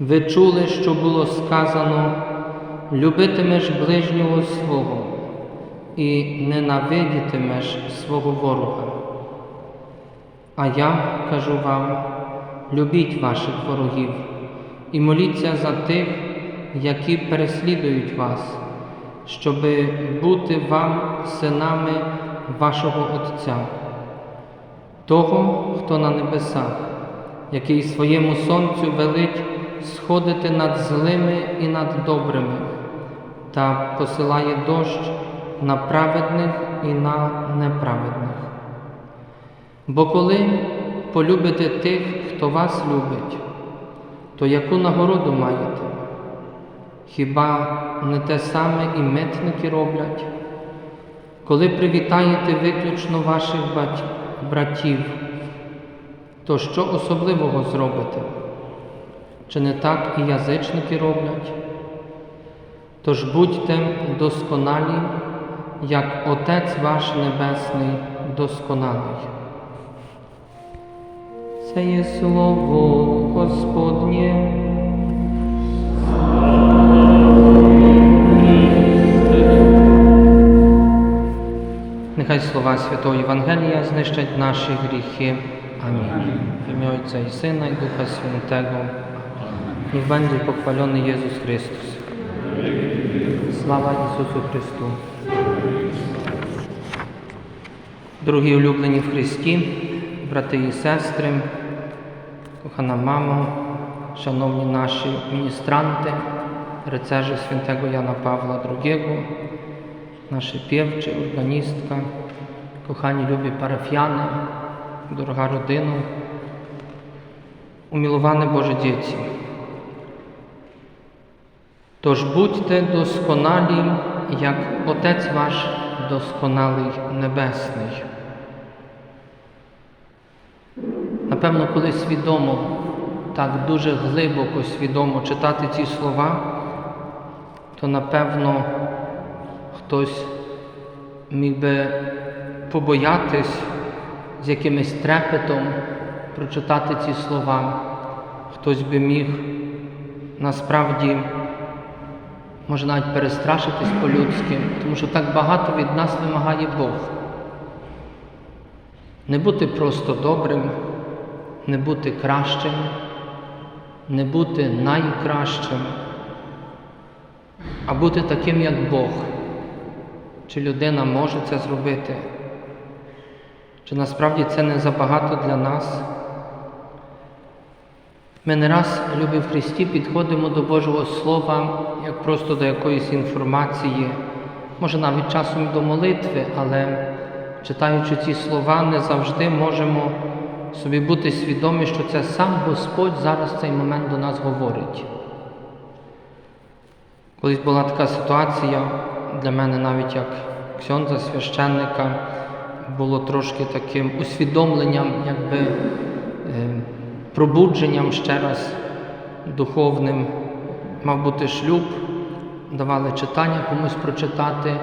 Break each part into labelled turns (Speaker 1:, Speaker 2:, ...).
Speaker 1: ви чули, що було сказано, любитимеш ближнього свого і ненавидітимеш свого ворога. А я кажу вам, любіть ваших ворогів і моліться за тих, які переслідують вас, щоби бути вам синами вашого Отця, того, хто на небесах, який своєму сонцю велить сходити над злими і над добрими, та посилає дощ на праведних і на неправедних. Бо коли полюбите тих, хто вас любить, то яку нагороду маєте? Хіба не те саме і митники роблять? Коли привітаєте виключно ваших братів, то що особливого зробите? Чи не так і язичники роблять? Тож будьте досконалі, як Отець ваш Небесний досконалий. Це є слово Господнє. Нехай слова Святого Євангелія знищать наші гріхи. Амінь. В ім'я Отця і Сина і Духа Святого. Będzie pochwalony Jezus Chrystus. Слава Ісусу Христу. Дорогі улюблені в Христі, брати і сестри, кохана мамо, шановні наші міністранти, rycerze świętego Jana Pawła II, nasze piewczy, organistka, kochani lubi parafiany, дорога родина, умілуване Боже діти. Тож будьте досконалі, як Отець ваш досконалий Небесний. Напевно, коли свідомо, так дуже глибоко свідомо читати ці слова, то напевно хтось міг би побоятись з якимось трепетом прочитати ці слова. Хтось би міг насправді, може навіть перестрашитись по-людськи, тому що так багато від нас вимагає Бог. Не бути просто добрим, не бути кращим, не бути найкращим, а бути таким, як Бог. Чи людина може це зробити? Чи насправді це не забагато для нас? Ми не раз, любі в Христі, підходимо до Божого Слова як просто до якоїсь інформації, може навіть часом до молитви, але читаючи ці слова, не завжди можемо собі бути свідомі, що це сам Господь зараз в цей момент до нас говорить. Колись була така ситуація для мене, навіть як ксьонза, священника, було трошки таким усвідомленням, якби пробудженням ще раз духовним. Мав бути шлюб, давали читання комусь прочитати,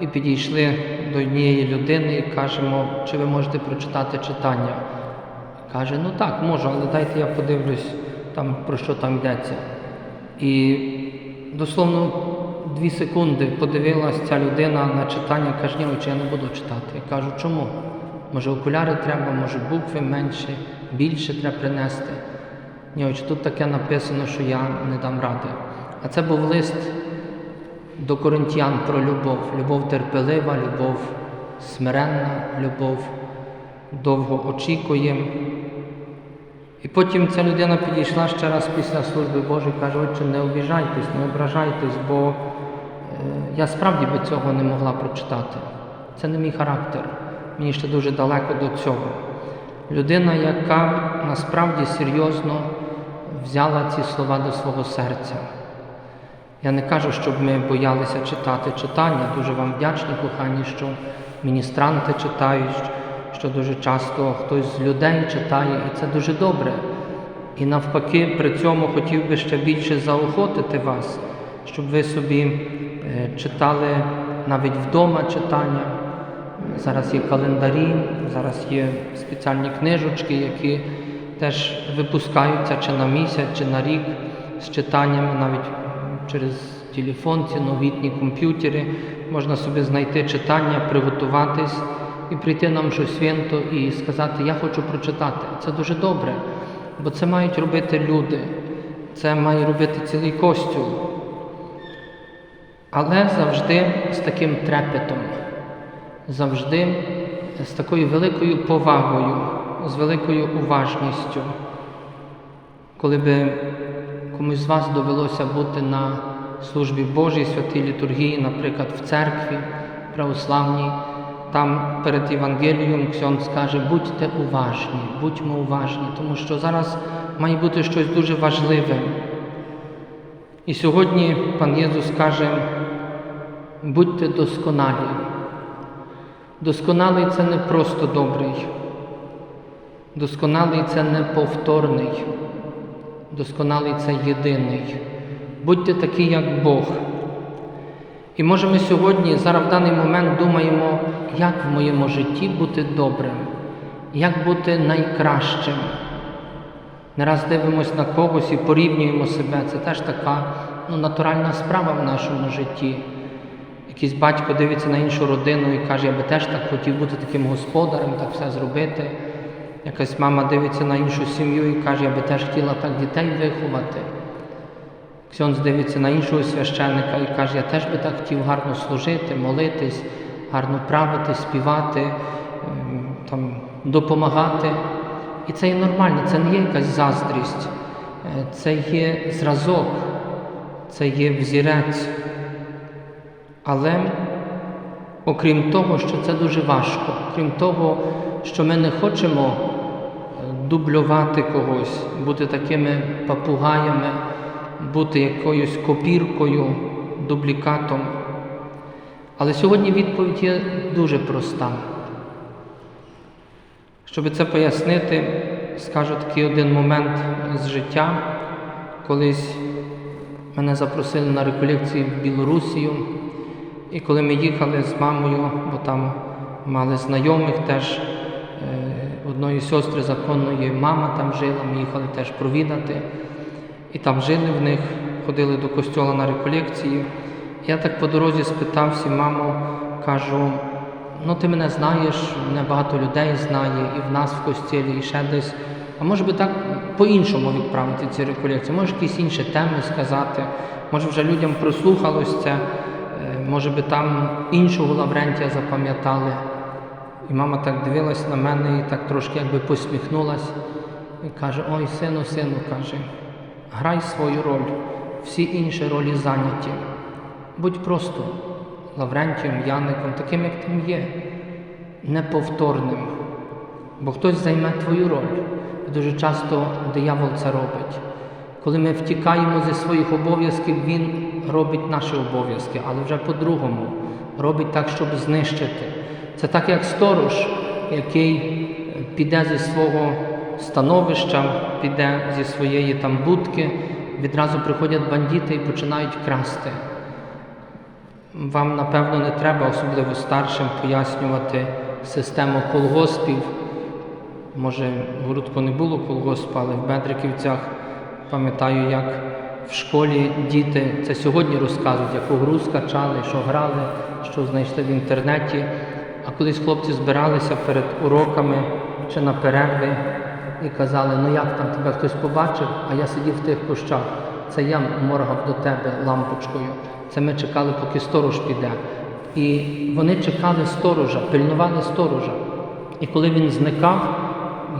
Speaker 1: і підійшли до однієї людини і кажемо, чи ви можете прочитати читання. Каже, ну так, можу, але дайте я подивлюсь, там, про що там йдеться. І дословно дві секунди подивилась ця людина на читання, каже, ні, отче, я не буду читати. Я кажу, чому? Може, окуляри треба, може букви менше, більше треба принести. Ні, отче, тут таке написано, що я не дам ради. А це був лист до коринтян про любов. Любов терпелива, любов смиренна, любов довго очікує. І потім ця людина підійшла ще раз після служби Божої і каже, отче, не обіжайтесь, не ображайтесь, бо е, я справді би цього не могла прочитати. Це не мій характер. Мені ще дуже далеко до цього. Людина, яка насправді серйозно взяла ці слова до свого серця. Я не кажу, щоб ми боялися читати читання. Дуже вам вдячні, кохані, що міністранти читають, що дуже часто хтось з людей читає, і це дуже добре. І навпаки, при цьому хотів би ще більше заохотити вас, щоб ви собі е, читали навіть вдома читання. Зараз є календарі, зараз є спеціальні книжечки, які теж випускаються чи на місяць, чи на рік з читаннями, навіть через телефон, ці новітні комп'ютери. Можна собі знайти читання, приготуватись і прийти нам щось свято і сказати, я хочу прочитати. Це дуже добре, бо це мають робити люди, це має робити цілий костюм. Але завжди з таким трепетом, завжди з такою великою повагою, з великою уважністю. Коли би комусь з вас довелося бути на службі Божій, святій літургії, наприклад, в церкві православній, там перед Євангелієм Ксьон скаже, будьте уважні, будьмо уважні, тому що зараз має бути щось дуже важливе. І сьогодні пан Єсус каже, будьте досконалі. Досконалий це не просто добрий, досконалий це неповторний, досконалий це єдиний. Будьте такі, як Бог. І може ми сьогодні, зараз в даний момент думаємо, як в моєму житті бути добрим, як бути найкращим. Не раз дивимося на когось і порівнюємо себе. Це теж така ну, натуральна справа в нашому житті. Якийсь батько дивиться на іншу родину і каже, я би теж так хотів бути таким господарем, так все зробити. Якась мама дивиться на іншу сім'ю і каже, я би теж хотіла так дітей виховати. Ксьонз дивиться на іншого священника і каже, я теж би так хотів гарно служити, молитись, гарно правити, співати, там, допомагати. І це є нормально, це не є якась заздрість, е, це є зразок, це є взірець. Але окрім того, що це дуже важко, крім того, що ми не хочемо е, дублювати когось, бути такими папугаями, бути якоюсь копіркою, дублікатом. Але сьогодні відповідь є дуже проста. Щоб це пояснити, скажу такий один момент з життя. Колись мене запросили на реколекції в Білорусію, і коли ми їхали з мамою, бо там мали знайомих теж е, одної сестри законної мама там жила, ми їхали теж провідати. І там жили в них, ходили до костьола на реколекції. Я так по дорозі спитався, маму, кажу, ну ти мене знаєш, мене багато людей знає, і в нас в костілі, і ще десь. А може би так по-іншому відправити ці реколекції, може якісь інші теми сказати, може вже людям прослухалось це, може би там іншого Лаврентія запам'ятали. І мама так дивилась на мене і так трошки якби посміхнулась і каже: Ой, сину, сину, каже, грай свою роль, всі інші ролі зайняті. Будь просто Лаврентієм, Яником, таким, як ти є, неповторним. Бо хтось займе твою роль. Дуже часто диявол це робить. Коли ми втікаємо зі своїх обов'язків, він робить наші обов'язки, але вже по-другому. Робить так, щоб знищити. Це так, як сторож, який піде зі свого становища, піде зі своєї там будки, відразу приходять бандити і починають красти. Вам, напевно, не треба, особливо старшим, пояснювати систему колгоспів. Може, в Городку не було колгоспу, але в Бедриківцях пам'ятаю, як в школі діти це сьогодні розказують, яку гру скачали, що грали, що знайшли в інтернеті. А колись хлопці збиралися перед уроками чи на перерви і казали, ну як там тебе хтось побачив, а я сидів в тих кущах. Це я моргав до тебе лампочкою. Це ми чекали, поки сторож піде. І вони чекали сторожа, пильнували сторожа. І коли він зникав,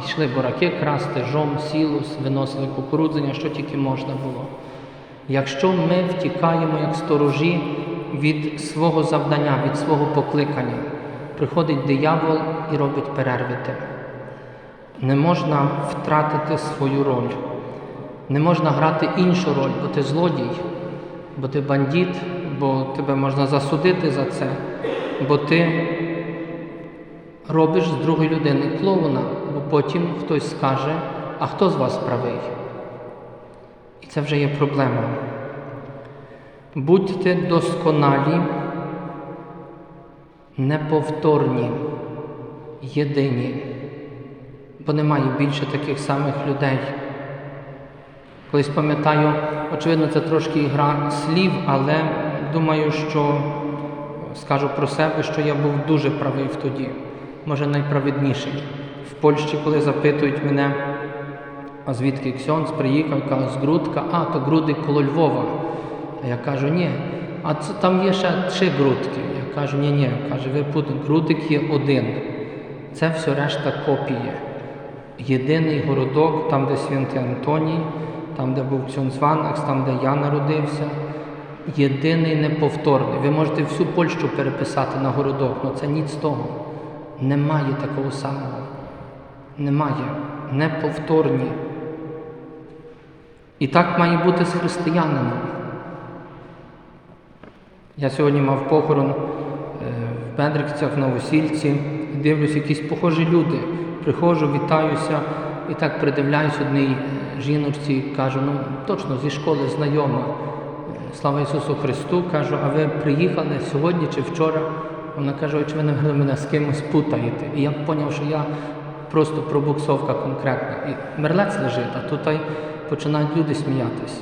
Speaker 1: йшли бураки красти, жом, сілус, виносили кукурудзення, що тільки можна було. Якщо ми втікаємо як сторожі від свого завдання, від свого покликання, приходить диявол і робить перерви. Не можна втратити свою роль, не можна грати іншу роль, бо ти злодій, бо ти бандит, бо тебе можна засудити за це, бо ти робиш з другої людини клоуна, бо потім хтось скаже, а хто з вас правий? І це вже є проблема. Будьте досконалі, неповторні, єдині, бо немає більше таких самих людей. Колись пам'ятаю, очевидно, це трошки гра слів, але думаю, що скажу про себе, що я був дуже правий в тоді, може найправедніший. В Польщі, коли запитують мене, а звідки Ксьонц приїхав, кажу, з Грудка, а то груди коло Львова. А я кажу, ні, а це, там є ще три грудки. Я кажу, ні, ні, каже, ви путаєте, грудик є один. Це все решта копії. Єдиний городок, там, де Святий Антоній, там, де був Ксьонцванакс, там, де я народився. Єдиний неповторний. Ви можете всю Польщу переписати на городок, але це ніц того. Немає такого самого. Немає. Неповторні. І так має бути з християнином. Я сьогодні мав похорон е, в Бендрикцях, в Новосільці, дивлюсь, якісь похожі люди. Приходжу, вітаюся і так придивляюсь одній е, жіночці, кажу, ну точно зі школи знайома. Е, Слава Ісусу Христу, кажу, а ви приїхали сьогодні чи вчора? Вона каже, чи ви напевно, мене з кимось путаєте. І я зрозумів, що я просто пробуксовка конкретна. І мерлець лежить, а тут починають люди сміятись.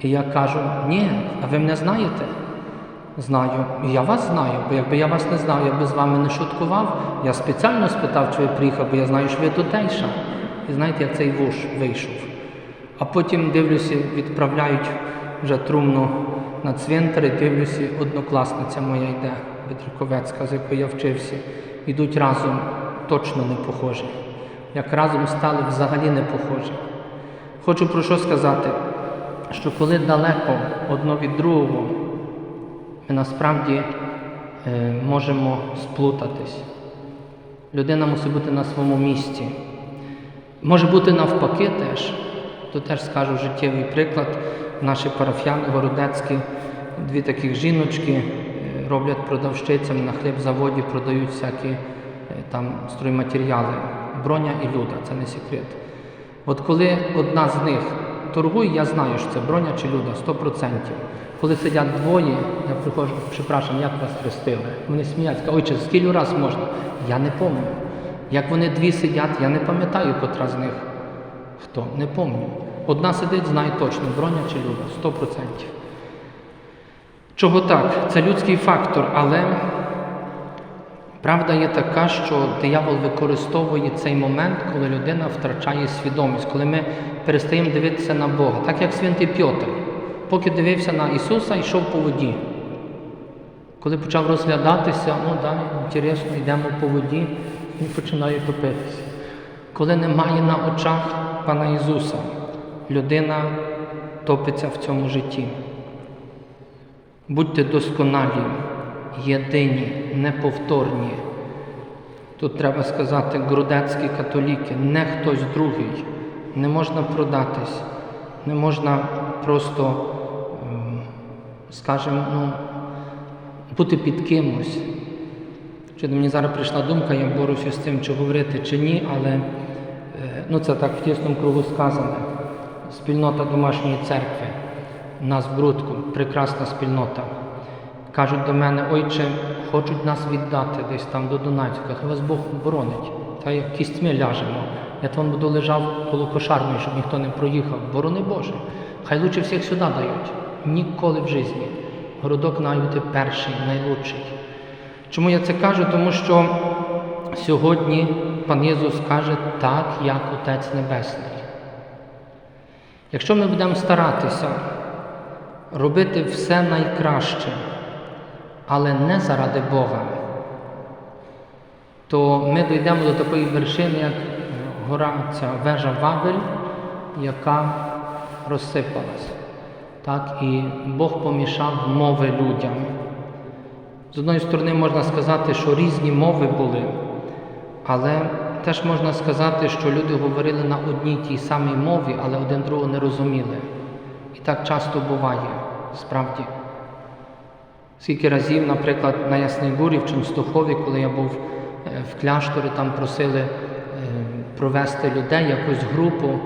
Speaker 1: І я кажу, ні, а ви мене знаєте? Знаю. І я вас знаю, бо якби я вас не знав, я би з вами не шуткував. Я спеціально спитав, чи ви приїхав, бо я знаю, що ви тутейша. І знаєте, як цей вуш вийшов. А потім дивлюся, відправляють вже трумну на цвинтар, і дивлюся, однокласниця моя йде, Петриковецька, з якою я вчився. Йдуть разом, точно не похожі. Як разом стали, взагалі не похожі. Хочу про що сказати, що коли далеко одно від другого, ми насправді е, можемо сплутатись. Людина мусить бути на своєму місці. Може бути навпаки теж. То теж скажу життєвий приклад. Наші парафіяни городецькі, дві таких жіночки е, роблять продавщицями на хлібзаводі, продають всякі е, там стройматеріали. Броня і люда, це не секрет. От коли одна з них торгує, я знаю, що це броня чи люда, 100%. Коли сидять двоє, я приходжу, припрошую, як вас хрестили? Вони сміються, кажуть, ойче, скільки раз можна? Я не пам'ятаю. Як вони дві сидять, я не пам'ятаю, котра з них хто, не пам'ятаю. Одна сидить, знає точно, броня чи люда, 100%. Чого так? Це людський фактор, але правда є така, що диявол використовує цей момент, коли людина втрачає свідомість, коли ми перестаємо дивитися на Бога, так як святий Пьотр. Поки дивився на Ісуса, йшов по воді. Коли почав розглядатися, ну да, інтересно, йдемо по воді, він починає топитися. Коли немає на очах Пана Ісуса, людина топиться в цьому житті. Будьте досконалі, єдині, неповторні. Тут треба сказати грудецькі католіки, не хтось другий. Не можна продатись, не можна просто, ем, скажімо, ну, бути під кимось. Чи до мені зараз прийшла думка, я борюся з тим, чи говорити, чи ні, але е, ну, це так в тісному кругу сказане. Спільнота домашньої церкви. Нас в Грудку, прекрасна спільнота. Кажуть до мене, ойче, хочуть нас віддати десь там до Донецька, хай вас Бог боронить. Та як кістьми ляжемо. Я там буду лежав коло кошарної, щоб ніхто не проїхав. Борони Боже. Хай лучше всіх сюди дають. Ніколи в житті. Городок бути перший, найлучший. Чому я це кажу? Тому що сьогодні пан Єсус каже так, як Отець Небесний. Якщо ми будемо старатися робити все найкраще, але не заради Бога, то ми дійдемо до такої вершини, як гора ця вежа Вавель, яка розсипалась. Так, І Бог помішав мови людям. З одної сторони, можна сказати, що різні мови були, але теж можна сказати, що люди говорили на одній тій самій мові, але один другого не розуміли. І так часто буває, справді. Скільки разів, наприклад, на Ясній Гурі в Ченстухові, коли я був е, в кляштори там просили е, провести людей, якусь групу.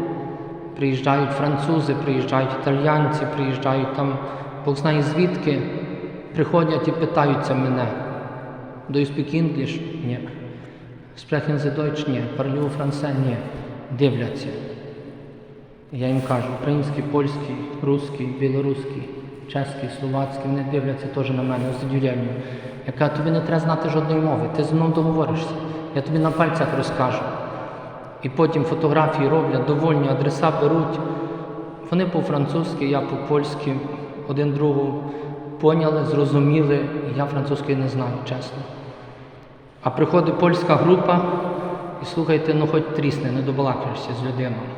Speaker 1: Приїжджають французи, приїжджають італіянці, приїжджають там, Бог знає звідки, приходять і питаються мене. Do you speak English? Ні. Sprechen Sie Deutsch? Ні. Parlez français? Ні. Дивляться. Я їм кажу, український, польський, русський, білоруський, чеський, словацький, вони дивляться теж на мене удивленням. Я кажу, тобі не треба знати жодної мови, ти зі мною договоришся. Я тобі на пальцях розкажу. І потім фотографії роблять, довольні, адреса беруть. Вони по-французьки, я по-польськи, один другу поняли, зрозуміли, і я французької не знаю, чесно. А приходить польська група, і слухайте, ну хоч трісне, не добалакаєшся з людиною.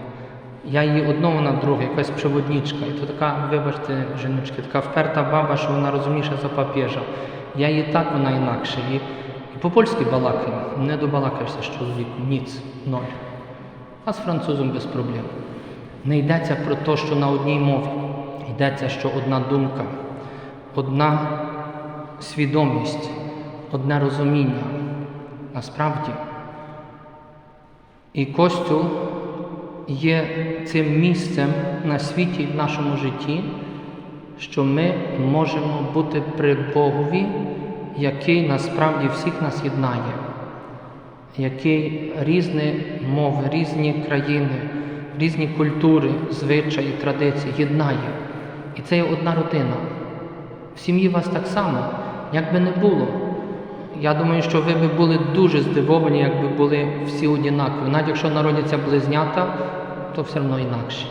Speaker 1: Я її одного на друге, якась przewodничка. І то така, вибачте, жіночки, така вперта баба, що вона розумніша за папіжа. Я її так, вона інакше. І, і по-польськи балакаю, не добалакаєшся з чоловіком, ніц, ноль. А з французом без проблем. Не йдеться про те, що на одній мові. Йдеться, що одна думка, одна свідомість, одне розуміння. Насправді. І Костюл є цим місцем на світі в нашому житті, що ми можемо бути при Богові, який насправді всіх нас єднає, який різні мови, різні країни, різні культури, звичаї, традиції єднає. І це є одна родина. В сім'ї вас так само, як би не було. Я думаю, що ви би були дуже здивовані, якби були всі однакові. Навіть якщо народяться близнята, то все одно інакше.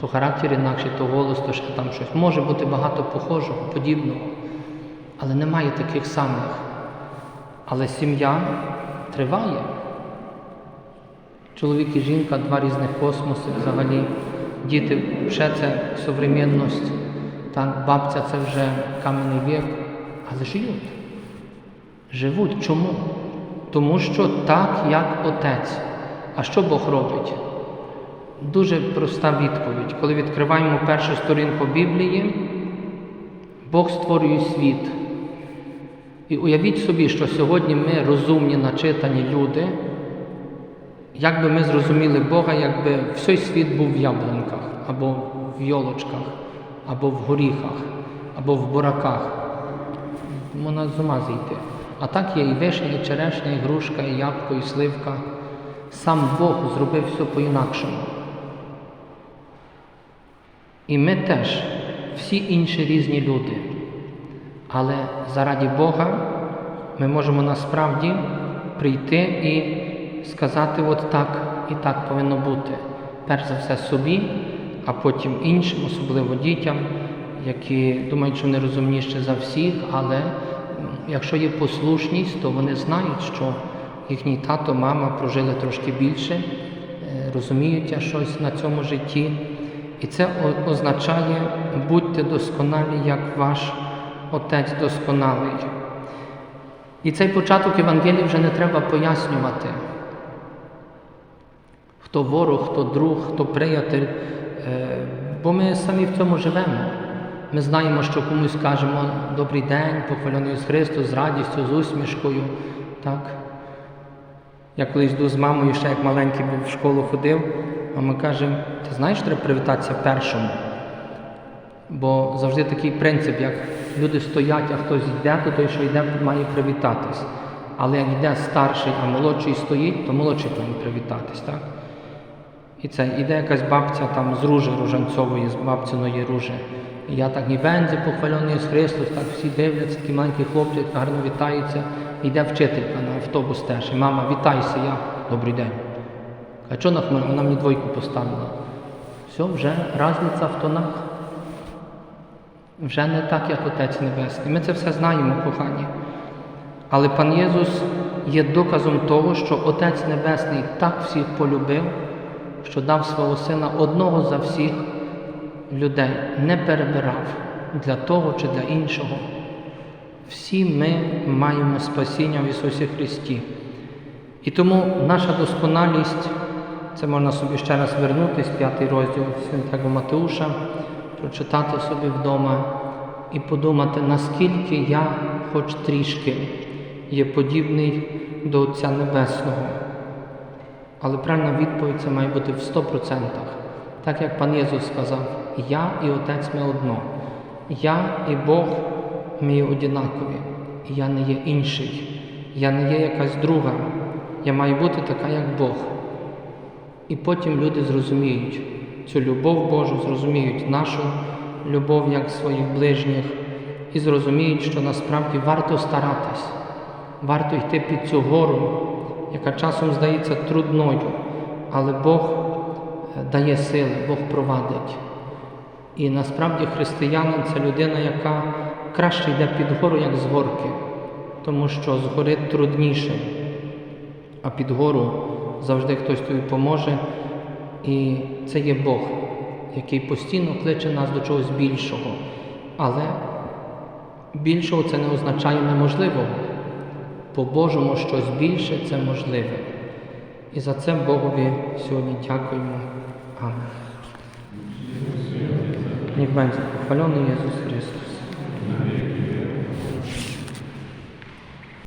Speaker 1: То характер інакший, то голос, то ще там щось. Може бути багато похожого, подібного, але немає таких самих. Але сім'я триває. Чоловік і жінка, два різних космоси взагалі. Діти ще це современність, так, бабця це вже кам'яний вік, але живуть. Живуть. Чому? Тому що так, як Отець. А що Бог робить? Дуже проста відповідь. Коли відкриваємо першу сторінку Біблії, Бог створює світ. І уявіть собі, що сьогодні ми розумні, начитані люди, як би ми зрозуміли Бога, якби всей світ був в яблунках, або в йолочках, або в горіхах, або в бураках. Можна з ума зійти. А так є і вишня, і черешня, і грушка, і ябко, і сливка. Сам Бог зробив все по-інакшому. І ми теж, всі інші різні люди. Але заради Бога ми можемо насправді прийти і сказати, от так і так повинно бути. Перш за все собі, а потім іншим, особливо дітям, які думають, що вони розумніші за всіх, але якщо є послушність, то вони знають, що їхній тато, мама прожили трошки більше, е, розуміють щось на цьому житті. І це означає будьте досконалі, як ваш Отець досконалий. І цей початок Євангелії вже не треба пояснювати. Хто ворог, хто друг, хто приятель, Е, бо ми самі в цьому живемо. Ми знаємо, що комусь кажемо добрий день, похвалений Ісус Христос, з радістю, з усмішкою. Так? Я колись йду з мамою, ще як маленький був в школу ходив, мама каже, ти знаєш, треба привітатися першому. Бо завжди такий принцип, як люди стоять, а хтось йде, то той, що йде, має привітатись. Але як йде старший, а молодший стоїть, то молодший повинен привітатись. так? І це іде якась бабця там з ружи ружанцової, з бабциної ружи. І я так ні бензі похвалений Ісус Христос, так всі дивляться, такий маленький хлопчик, гарно вітається. Йде вчителька на автобус теж. І мама, вітайся, я, добрий день. А чого нахмурила? Вона мені двойку поставила. Все, вже різниця в тонах. Вже не так, як Отець Небесний. Ми це все знаємо, кохані. Але пан Єсус є доказом того, що Отець Небесний так всіх полюбив, що дав свого Сина одного за всіх людей, не перебирав для того чи для іншого. Всі ми маємо спасіння в Ісусі Христі. І тому наша досконалість, це можна собі ще раз вернутися, п'ятий розділ Святого Матеуша, прочитати собі вдома і подумати, наскільки я хоч трішки є подібний до Отця Небесного. Але правильна відповідь це має бути в 100%. Так як пан Єсус сказав, я і Отець ми одно. Я і Бог ми однакові. Я не є інший. Я не є якась друга. Я маю бути така, як Бог. І потім люди зрозуміють цю любов Божу, зрозуміють нашу любов як своїх ближніх, і зрозуміють, що насправді варто старатись, варто йти під цю гору, яка часом здається трудною, але Бог дає сили, Бог провадить. І насправді християнин це людина, яка краще йде під гору, як з горки, тому що з гори трудніше, а під гору завжди хтось тобі поможе. І це є Бог, який постійно кличе нас до чогось більшого. Але більшого це не означає неможливого. По-божому щось більше це можливе. І за це Богові сьогодні дякуємо. Niech będzie pochwalony Jezus Chrystus.